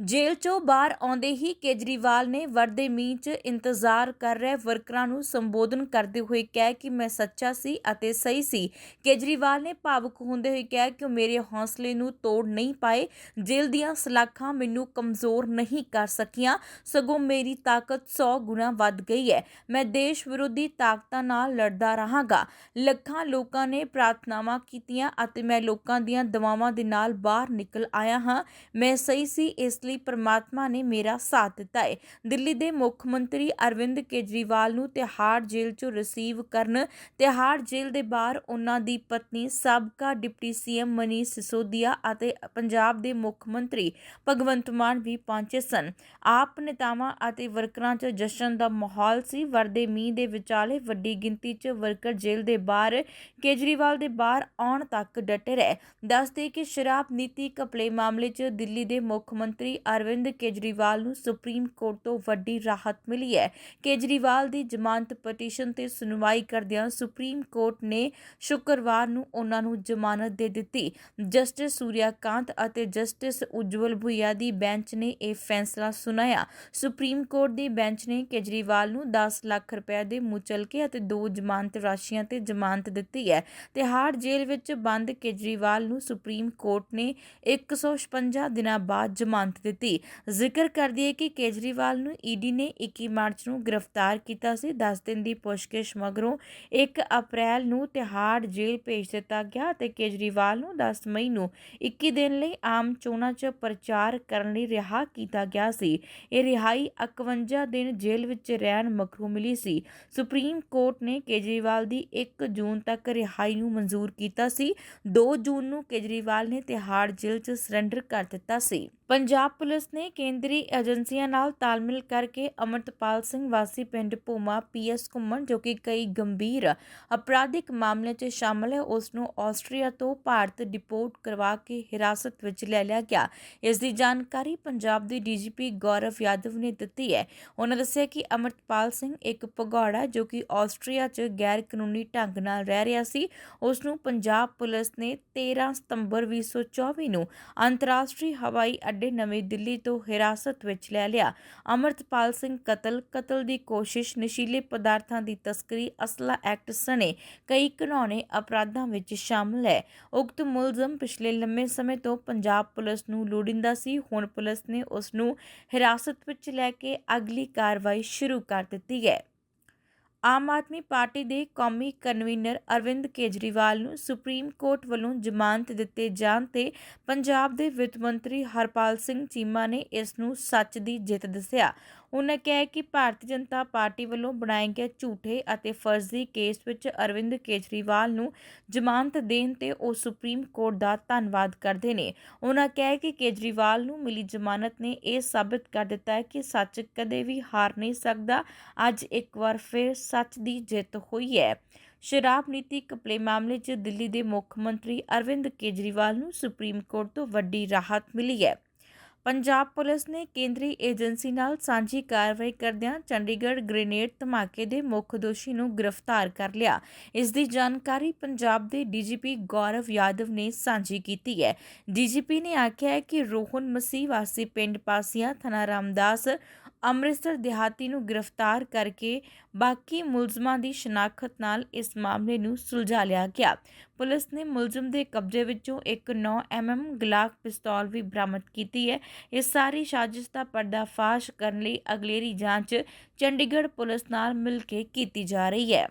ਜੇਲ੍ਹ ਚੋਂ ਬਾਹਰ ਆਉਂਦੇ ਹੀ ਕੇਜਰੀਵਾਲ ਨੇ ਵਰਦੇ ਮੀਂਹ 'ਚ ਇੰਤਜ਼ਾਰ ਕਰ ਰਹੇ ਵਰਕਰਾਂ ਨੂੰ ਸੰਬੋਧਨ ਕਰਦੇ ਹੋਏ ਕਿਹਾ ਕਿ ਮੈਂ ਸੱਚਾ ਸੀ ਅਤੇ ਸਹੀ ਸੀ। ਕੇਜਰੀਵਾਲ ਨੇ ਭਾਵੁਕ ਹੁੰਦੇ ਹੋਏ ਕਿਹਾ ਕਿ ਉਹ ਮੇਰੇ ਹੌਸਲੇ ਨੂੰ ਤੋੜ ਨਹੀਂ ਪਾਏ। ਜੇਲ੍ਹ ਦੀਆਂ ਸਲਾਖਾਂ ਮੈਨੂੰ ਕਮਜ਼ੋਰ ਨਹੀਂ ਕਰ ਸਕੀਆਂ। ਸਗੋਂ ਮੇਰੀ ਤਾਕਤ 100 ਗੁਣਾ ਵੱਧ ਗਈ ਹੈ। ਮੈਂ ਦੇਸ਼ ਵਿਰੋਧੀ ਤਾਕਤਾਂ ਨਾਲ ਲੜਦਾ ਰਹਾਂਗਾ। ਲੱਖਾਂ ਲੋਕਾਂ ਨੇ ਪ੍ਰਾਰਥਨਾਵਾਂ ਕੀਤੀਆਂ ਅਤੇ ਮੈਂ ਲੋਕਾਂ ਦੀਆਂ ਦਵਾਵਾਂ ਦੇ ਨਾਲ ਬਾਹਰ ਨਿਕਲ ਆਇਆ ਹਾਂ। ਮੈਂ ਸਹੀ ਸੀ ਇਸ ਲਈ ਪ੍ਰਮਾਤਮਾ ਨੇ ਮੇਰਾ ਸਾਥ ਦਿੱਤਾ ਹੈ ਦਿੱਲੀ ਦੇ ਮੁੱਖ ਮੰਤਰੀ ਅਰਵਿੰਦ ਕੇਜਰੀਵਾਲ ਨੂੰ ਤਿਹਾੜ ਜੇਲ੍ਹ 'ਚੋਂ ਰਿਸੀਵ ਕਰਨ, ਤਿਹਾੜ ਜੇਲ੍ਹ ਦੇ ਬਾਹਰ ਉਹਨਾਂ ਦੀ ਪਤਨੀ ਸਾਬਕਾ ਡਿਪਟੀ ਸੀਐਮ ਮਨੀਸ਼ ਸਿਸੋਦੀਆ ਅਤੇ ਪੰਜਾਬ ਦੇ ਮੁੱਖ ਮੰਤਰੀ ਭਗਵੰਤ ਮਾਨ ਵੀ ਪਹੁੰਚੇ ਸਨ। ਆਪ ਨੇਤਾਵਾਂ ਅਤੇ ਵਰਕਰਾਂ 'ਚ ਜਸ਼ਨ ਦਾ ਮਾਹੌਲ ਸੀ। ਵਰਦੇ ਮੀਂਹ ਦੇ ਵਿਚਾਲੇ ਵੱਡੀ ਗਿਣਤੀ 'ਚ ਵਰਕਰ ਜੇਲ੍ਹ ਦੇ ਬਾਹਰ ਕੇਜਰੀਵਾਲ ਦੇ ਬਾਹਰ ਆਉਣ ਤੱਕ ਡਟੇ ਰਹੇ। ਦੱਸਦੇ ਕਿ ਸ਼ਰਾਬ ਨੀਤੀ ਘਪਲੇ ਮਾਮਲੇ 'ਚ ਦਿੱਲੀ ਦੇ ਮੁੱਖ ਮੰਤਰੀ ਅਰਵਿੰਦ ਕੇਜਰੀਵਾਲ ਨੂੰ ਸੁਪਰੀਮ ਕੋਰਟ ਤੋਂ ਵੱਡੀ ਰਾਹਤ ਮਿਲੀ ਹੈ। ਕੇਜਰੀਵਾਲ ਦੀ ਜ਼ਮਾਨਤ ਪਟੀਸ਼ਨ ਤੇ ਸੁਣਵਾਈ ਕਰਦਿਆਂ ਸੁਪਰੀਮ ਕੋਰਟ ਨੇ ਸ਼ੁੱਕਰਵਾਰ ਨੂੰ ਉਹਨਾਂ ਨੂੰ ਜ਼ਮਾਨਤ ਦੇ ਦਿੱਤੀ। ਜਸਟਿਸ ਸੂਰਿਆਕਾਂਤ ਅਤੇ ਜਸਟਿਸ ਉਜਵਲ ਭੁਈਆ ਦੀ ਬੈਂਚ ਨੇ ਇਹ ਫੈਸਲਾ ਸੁਣਾਇਆ। ਸੁਪਰੀਮ ਕੋਰਟ ਦੀ ਬੈਂਚ ਨੇ ਕੇਜਰੀਵਾਲ ਨੂੰ 10 ਲੱਖ ਰੁਪਏ ਦੇ ਮੁਚਲਕੇ ਅਤੇ ਦੋ ਜ਼ਮਾਨਤ ਰਾਸ਼ੀਆਂ ਤੇ ਜ਼ਮਾਨਤ ਦਿੱਤੀ ਹੈ। ਤਿਹਾੜ ਜੇਲ੍ਹ ਵਿੱਚ ਬੰਦ ਕੇਜਰੀਵਾਲ ਨੂੰ ਸੁਪਰੀਮ ਕੋਰਟ ਨੇ 156 ਦਿਨਾਂ ਬਾਅਦ ਜ਼ਮਾਨਤ ਦਿੱਤੀ। ਜ਼ਿਕਰ ਕਰਦੀ ਹੈ ਕਿ ਕੇਜਰੀਵਾਲ ਨੂੰ ਈਡੀ ਨੇ 21 ਮਾਰਚ ਨੂੰ ਗ੍ਰਿਫਤਾਰ ਕੀਤਾ ਸੀ। 10 ਦਿਨ ਦੀ ਪੁੱਛਗਿੱਛ ਮਗਰੋਂ 1 ਅਪ੍ਰੈਲ ਨੂੰ ਤਿਹਾੜ ਜੇਲ੍ਹ ਭੇਜ ਦਿੱਤਾ ਗਿਆ ਤੇ ਕੇਜਰੀਵਾਲ ਨੂੰ 10 ਮਈ ਨੂੰ 21 ਦਿਨ ਲਈ ਆਮ ਚੋਣਾਂ 'ਚ ਪ੍ਰਚਾਰ ਕਰਨ ਲਈ ਰਿਹਾ ਕੀਤਾ ਗਿਆ ਸੀ। ਇਹ ਰਿਹਾਈ 51 ਦਿਨ ਜੇਲ੍ਹ ਵਿੱਚ ਰਹਿਣ ਮਗਰੋਂ ਮਿਲੀ ਸੀ। ਸੁਪਰੀਮ ਕੋਰਟ ਨੇ ਕੇਜਰੀਵਾਲ ਦੀ 1 ਜੂਨ ਤੱਕ ਰਿਹਾਈ ਨੂੰ ਮਨਜ਼ੂਰ ਕੀਤਾ ਸੀ। 2 ਜੂਨ ਨੂੰ ਕੇਜਰੀਵਾਲ ਨੇ ਤਿਹਾੜ ਜੇਲ੍ਹ 'ਚ ਸਰੈਂਡਰ ਕਰ ਦਿੱਤਾ ਸੀ। ਪੰਜਾਬ ਪੁਲਿਸ ਨੇ ਕੇਂਦਰੀ ਏਜੰਸੀਆਂ ਨਾਲ ਤਾਲਮੇਲ ਕਰਕੇ ਅਮਰਤਪਾਲ ਸਿੰਘ ਵਾਸੀ ਪਿੰਡ ਭੂਮਾ ਪੀਐਸ ਘੁੰਮਣ, ਜੋ ਕਿ ਕਈ ਗੰਭੀਰ ਅਪਰਾਧਿਕ ਮਾਮਲੇ 'ਚ ਸ਼ਾਮਲ ਹੈ, ਉਸ ਨੂੰ ਆਸਟਰੀਆ ਤੋਂ ਭਾਰਤ ਡਿਪੋਰਟ ਕਰਵਾ ਕੇ ਹਿਰਾਸਤ ਵਿੱਚ ਲੈ ਲਿਆ ਗਿਆ। ਇਸ ਦੀ ਜਾਣਕਾਰੀ ਪੰਜਾਬ ਦੇ ਡੀਜੀਪੀ ਗੌਰਵ ਯਾਦਵ ਨੇ ਦਿੱਤੀ ਹੈ। ਉਹਨਾਂ ਦੱਸਿਆ ਕਿ ਅਮਰਤਪਾਲ ਸਿੰਘ ਇੱਕ ਭਗੌੜਾ, ਜੋ ਕਿ ਆਸਟਰੀਆ 'ਚ ਗੈਰ ਕਾਨੂੰਨੀ ਢੰਗ ਨਾਲ ਰਹਿ ਰਿਹਾ ਸੀ, ਉਸ ਨੂੰ ਪੰਜਾਬ ਪੁਲਿਸ ਨੇ 13 ਸਤੰਬਰ 2024 ਨੂੰ ਅੰਤਰਰਾਸ਼ਟਰੀ ਹਵਾਈ ਅੱਡੇ ਨਵੀਂ ਦਿੱਲੀ ਤੋਂ ਹਿਰਾਸਤ ਵਿੱਚ ਲੈ ਲਿਆ। ਅਮਰਤਪਾਲ ਸਿੰਘ ਕਤਲ ਕਤਲ ਦੀ ਕੋਸ਼ਿਸ਼, ਨਸ਼ੀਲੇ ਪਦਾਰਥਾਂ ਦੀ ਤਸਕਰੀ, ਅਸਲਾ ਐਕਟ ਸਣੇ ਕਈ ਘਿਨੌਣੇ ਅਪਰਾਧਾਂ ਵਿੱਚ ਸ਼ਾਮਲ ਹੈ। ਉਕਤ ਮੁਲਜ਼ਮ ਪਿਛਲੇ ਲੰਮੇ ਸਮੇਂ ਤੋਂ ਪੰਜਾਬ ਪੁਲਿਸ ਨੂੰ ਲੋੜਿੰਦਾ ਸੀ। ਹੁਣ ਪੁਲਿਸ ਨੇ ਉਸ ਨੂੰ ਹਿਰਾਸਤ ਵਿੱਚ ਲੈ ਕੇ ਅਗਲੀ ਕਾਰਵਾਈ ਸ਼ੁਰੂ ਕਰ ਦਿੱਤੀ ਹੈ। ਆਮ ਆਦਮੀ ਪਾਰਟੀ ਦੇ ਕੌਮੀ ਕਨਵੀਨਰ ਅਰਵਿੰਦ ਕੇਜਰੀਵਾਲ ਨੂੰ ਸੁਪਰੀਮ ਕੋਰਟ ਵੱਲੋਂ ਜ਼ਮਾਨਤ ਦਿੱਤੇ ਜਾਣ ਤੇ ਪੰਜਾਬ ਦੇ ਵਿੱਤ ਮੰਤਰੀ ਹਰਪਾਲ ਸਿੰਘ ਚੀਮਾ ਨੇ ਇਸ ਨੂੰ ਸੱਚ ਦੀ ਜਿੱਤ ਦੱਸਿਆ। ਉਹਨਾਂ ਕਿਹਾ ਕਿ ਭਾਰਤੀ ਜਨਤਾ ਪਾਰਟੀ ਵੱਲੋਂ ਬਣਾਏ ਗਏ ਝੂਠੇ ਅਤੇ ਫਰਜ਼ੀ ਕੇਸ ਵਿੱਚ ਅਰਵਿੰਦ ਕੇਜਰੀਵਾਲ ਨੂੰ ਜ਼ਮਾਨਤ ਦੇਣ ਤੇ ਉਹ ਸੁਪਰੀਮ ਕੋਰਟ ਦਾ ਧੰਨਵਾਦ ਕਰਦੇ ਨੇ। ਉਨ੍ਹਾਂ ਕਿਹਾ ਕਿ ਕੇਜਰੀਵਾਲ ਨੂੰ ਮਿਲੀ ਜ਼ਮਾਨਤ ਨੇ ਇਹ ਸਾਬਤ ਕਰ ਦਿੱਤਾ ਹੈ ਕਿ ਸੱਚ ਕਦੇ ਵੀ ਹਾਰ ਨਹੀਂ ਸਕਦਾ। ਅੱਜ ਇੱਕ ਵਾਰ ਫਿਰ ਸੱਚ ਦੀ ਜਿੱਤ ਹੋਈ ਹੈ। ਸ਼ਰਾਬ ਨੀਤੀ ਘਪਲੇ ਮਾਮਲੇ 'ਚ ਦਿੱਲੀ ਦੇ ਮੁੱਖ ਮੰਤਰੀ ਅਰਵਿੰਦ ਕੇਜਰੀਵਾਲ ਨੂੰ ਸੁਪਰੀਮ ਕੋਰਟ ਤੋਂ ਵੱਡੀ ਰਾਹਤ ਮਿਲੀ ਹੈ। ਪੰਜਾਬ ਪੁਲਿਸ ਨੇ ਕੇਂਦਰੀ ਏਜੰਸੀ ਨਾਲ ਸਾਂਝੀ ਕਾਰਵਾਈ ਕਰਦਿਆਂ ਚੰਡੀਗੜ੍ਹ ਗ੍ਰੇਨੇਡ ਧਮਾਕੇ ਦੇ ਮੁੱਖ ਦੋਸ਼ੀ ਨੂੰ ਗ੍ਰਿਫਤਾਰ ਕਰ ਲਿਆ। ਇਸ ਦੀ ਜਾਣਕਾਰੀ ਪੰਜਾਬ ਦੇ ਡੀਜੀਪੀ ਗੌਰਵ ਯਾਦਵ ਨੇ ਸਾਂਝੀ ਕੀਤੀ ਹੈ। ਡੀਜੀਪੀ ਨੇ ਆਖਿਆ ਹੈ ਕਿ ਰੋਹਨ ਮਸੀਹ ਵਾਸੀ ਪਿੰਡ ਪਾਸੀਆਂ ਥਨਾ ਰਾਮਦਾਸ ਅੰਮ੍ਰਿਤਸਰ ਦਿਹਾਤੀ ਨੂੰ ਗ੍ਰਿਫਤਾਰ ਕਰਕੇ ਬਾਕੀ ਮੁਲਜ਼ਮਾਂ ਦੀ ਸ਼ਨਾਖਤ ਨਾਲ ਇਸ ਮਾਮਲੇ ਨੂੰ ਸੁਲਝਾ ਲਿਆ ਗਿਆ। ਪੁਲਿਸ ਨੇ ਮੁਲਜ਼ਮ ਦੇ ਕਬਜ਼ੇ ਵਿੱਚੋਂ ਇੱਕ 9 mm ਗਲਾਕ ਪਿਸਤੌਲ ਵੀ ਬਰਾਮਦ ਕੀਤੀ ਹੈ। ਇਸ ਸਾਰੀ ਸਾਜ਼ਿਸ਼ ਦਾ ਪਰਦਾਫਾਸ਼ ਕਰਨ ਲਈ ਅਗਲੇਰੀ ਜਾਂਚ ਚੰਡੀਗੜ੍ਹ ਪੁਲਿਸ ਨਾਲ ਮਿਲ ਕੇ ਕੀਤੀ ਜਾ ਰਹੀ ਹੈ।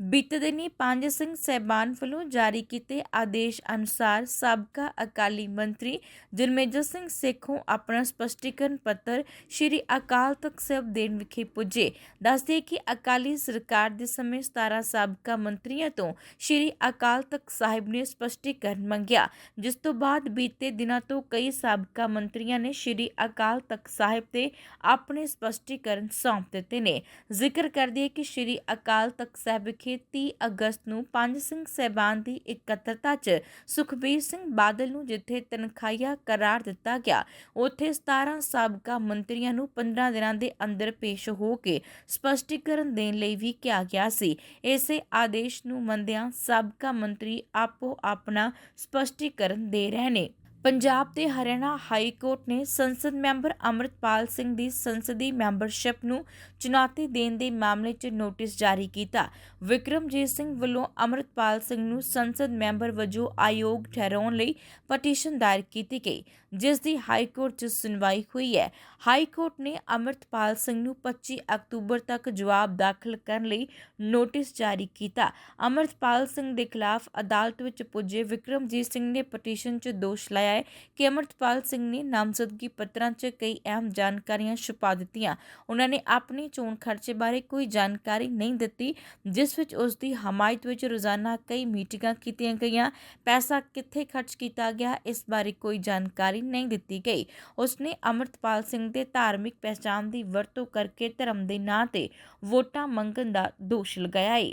ਬੀਤੇ ਦਿਨੀ ਪੰਜ ਸਿੰਘ ਸਹਿਬਾਨ ਵੱਲੋਂ ਜਾਰੀ ਕੀਤੇ ਆਦੇਸ਼ ਅਨੁਸਾਰ ਸਾਬਕਾ ਅਕਾਲੀ ਮੰਤਰੀ ਜਰਮੇਜਰ ਸਿੰਘ ਸੇਖੋਂ ਆਪਣਾ ਸਪਸ਼ਟੀਕਰਨ ਪੱਤਰ ਸ਼੍ਰੀ ਅਕਾਲ ਤਖਤ ਸਾਹਿਬ ਦੇਣ ਵਿਖੇ ਪੁੱਜੇ ਦੱਸਦੇ ਕਿ ਅਕਾਲੀ ਸਰਕਾਰ ਦੇ ਸਮੇਂ 17 ਸਾਬਕਾ ਮੰਤਰੀਆਂ ਤੋਂ ਸ਼੍ਰੀ ਅਕਾਲ ਤਖਤ ਸਾਹਿਬ ਨੇ ਸਪਸ਼ਟੀਕਰਨ ਮੰਗਿਆ ਜਿਸ ਤੋਂ ਬਾਅਦ ਬੀਤੇ ਦਿਨਾਂ ਤੋਂ ਕਈ ਸਾਬਕਾ ਮੰਤਰੀਆਂ ਨੇ ਸ਼੍ਰੀ ਅਕਾਲ ਤਖਤ ਸਾਹਿਬ ਤੇ ਆਪਣੇ ਸਪਸ਼ਟੀਕਰਨ ਸੌਂਪ ਦਿੱਤੇ ਨੇ ਜ਼ਿਕਰ ਕਰਦੀ ਹੈ ਕਿ ਸ਼੍ਰੀ ਅਕਾਲ ਤਖਤ ਸਾਹਿਬ ਵਿਖੇ 30 ਅਗਸਤ ਨੂੰ ਪੰਜ ਸਿੰਘ ਸਹਿਬਾਨ ਦੀ ਇਕੱਤਰਤਾ 'ਚ ਸੁਖਬੀਰ ਸਿੰਘ ਬਾਦਲ ਨੂੰ ਜਿੱਥੇ ਤਨਖਾਹੀਆ ਕਰਾਰ ਦਿੱਤਾ ਗਿਆ, ਉੱਥੇ 17 ਸਾਬਕਾ ਮੰਤਰੀਆਂ ਨੂੰ 15 ਦਿਨਾਂ ਦੇ ਅੰਦਰ ਪੇਸ਼ ਹੋ ਕੇ ਸਪਸ਼ਟੀਕਰਨ ਦੇਣ ਲਈ ਵੀ ਕਿਹਾ ਗਿਆ ਸੀ। ਇਸੇ ਆਦੇਸ਼ ਨੂੰ ਮੰਨਦਿਆਂ ਸਾਬਕਾ ਮੰਤਰੀ ਆਪੋ ਆਪਣਾ ਸਪਸ਼ਟੀਕਰਨ ਦੇ ਰਹੇ ਨੇ। ਪੰਜਾਬ ਤੇ ਹਰਿਆਣਾ ਹਾਈ ਕੋਰਟ ਨੇ ਸੰਸਦ ਮੈਂਬਰ ਅਮਰਤਪਾਲ ਸਿੰਘ ਦੀ ਸੰਸਦੀ ਮੈਂਬਰਸ਼ਿਪ ਨੂੰ ਚੁਣੌਤੀ ਦੇਣ ਦੇ ਮਾਮਲੇ 'ਚ ਨੋਟਿਸ ਜਾਰੀ ਕੀਤਾ। ਵਿਕਰਮਜੀਤ ਸਿੰਘ ਵੱਲੋਂ ਅਮਰਤਪਾਲ ਸਿੰਘ ਨੂੰ ਸੰਸਦ ਮੈਂਬਰ ਵਜੋਂ ਆਯੋਗ ਠਹਿਰਾਉਣ ਲਈ ਪਟੀਸ਼ਨ ਦਾਇਰ ਕੀਤੀ ਗਈ, ਜਿਸ ਦੀ ਹਾਈ ਕੋਰਟ 'ਚ ਸੁਣਵਾਈ ਹੋਈ ਹੈ। ਹਾਈ ਕੋਰਟ ਨੇ ਅਮਰਤਪਾਲ ਸਿੰਘ ਨੂੰ 25 ਅਕਤੂਬਰ ਤੱਕ ਜਵਾਬ ਦਾਖਲ ਕਰਨ ਲਈ ਨੋਟਿਸ ਜਾਰੀ ਕੀਤਾ। ਅਮਰਤਪਾਲ ਸਿੰਘ ਦੇ ਖਿਲਾਫ ਅਦਾਲਤ ਵਿੱਚ ਪੁੱਜੇ ਵਿਕਰਮਜੀਤ ਸਿੰਘ ਨੇ ਪਟੀਸ਼ਨ 'ਚ ਦੋਸ਼ ਲਾਇਆ ਹੈ ਕਿ ਅਮਰਤਪਾਲ ਸਿੰਘ ਨੇ ਨਾਮਜ਼ਦਗੀ ਪੱਤਰਾਂ 'ਚ ਕਈ ਅਹਿਮ ਜਾਣਕਾਰੀਆਂ ਛੁਪਾ ਦਿੱਤੀਆਂ। ਉਹਨਾਂ ਨੇ ਆਪਣੇ ਚੋਣ ਖਰਚੇ ਬਾਰੇ ਕੋਈ ਜਾਣਕਾਰੀ ਨਹੀਂ ਦਿੱਤੀ, ਜਿਸ ਵਿੱਚ ਉਸ ਦੀ ਹਮਾਇਤ ਵਿੱਚ ਰੋਜ਼ਾਨਾ ਕਈ ਮੀਟਿੰਗਾਂ ਕੀਤੀਆਂ ਗਈਆਂ। ਪੈਸਾ ਕਿੱਥੇ ਖਰਚ ਕੀਤਾ ਗਿਆ, ਇਸ ਬਾਰੇ ਕੋਈ ਜਾਣਕਾਰੀ ਨਹੀਂ ਦਿੱਤੀ ਗਈ। ਉਸਨੇ ਅਮਰਤਪਾਲ ਸਿੰਘ ਦੇ ਧਾਰਮਿਕ ਪਹਿਚਾਣ ਦੀ ਵਰਤੋਂ ਕਰਕੇ ਧਰਮ ਦੇ ਨਾਂ ਤੇ ਵੋਟਾਂ ਮੰਗਣ ਦਾ ਦੋਸ਼ ਲਗਾਇਆ ਹੈ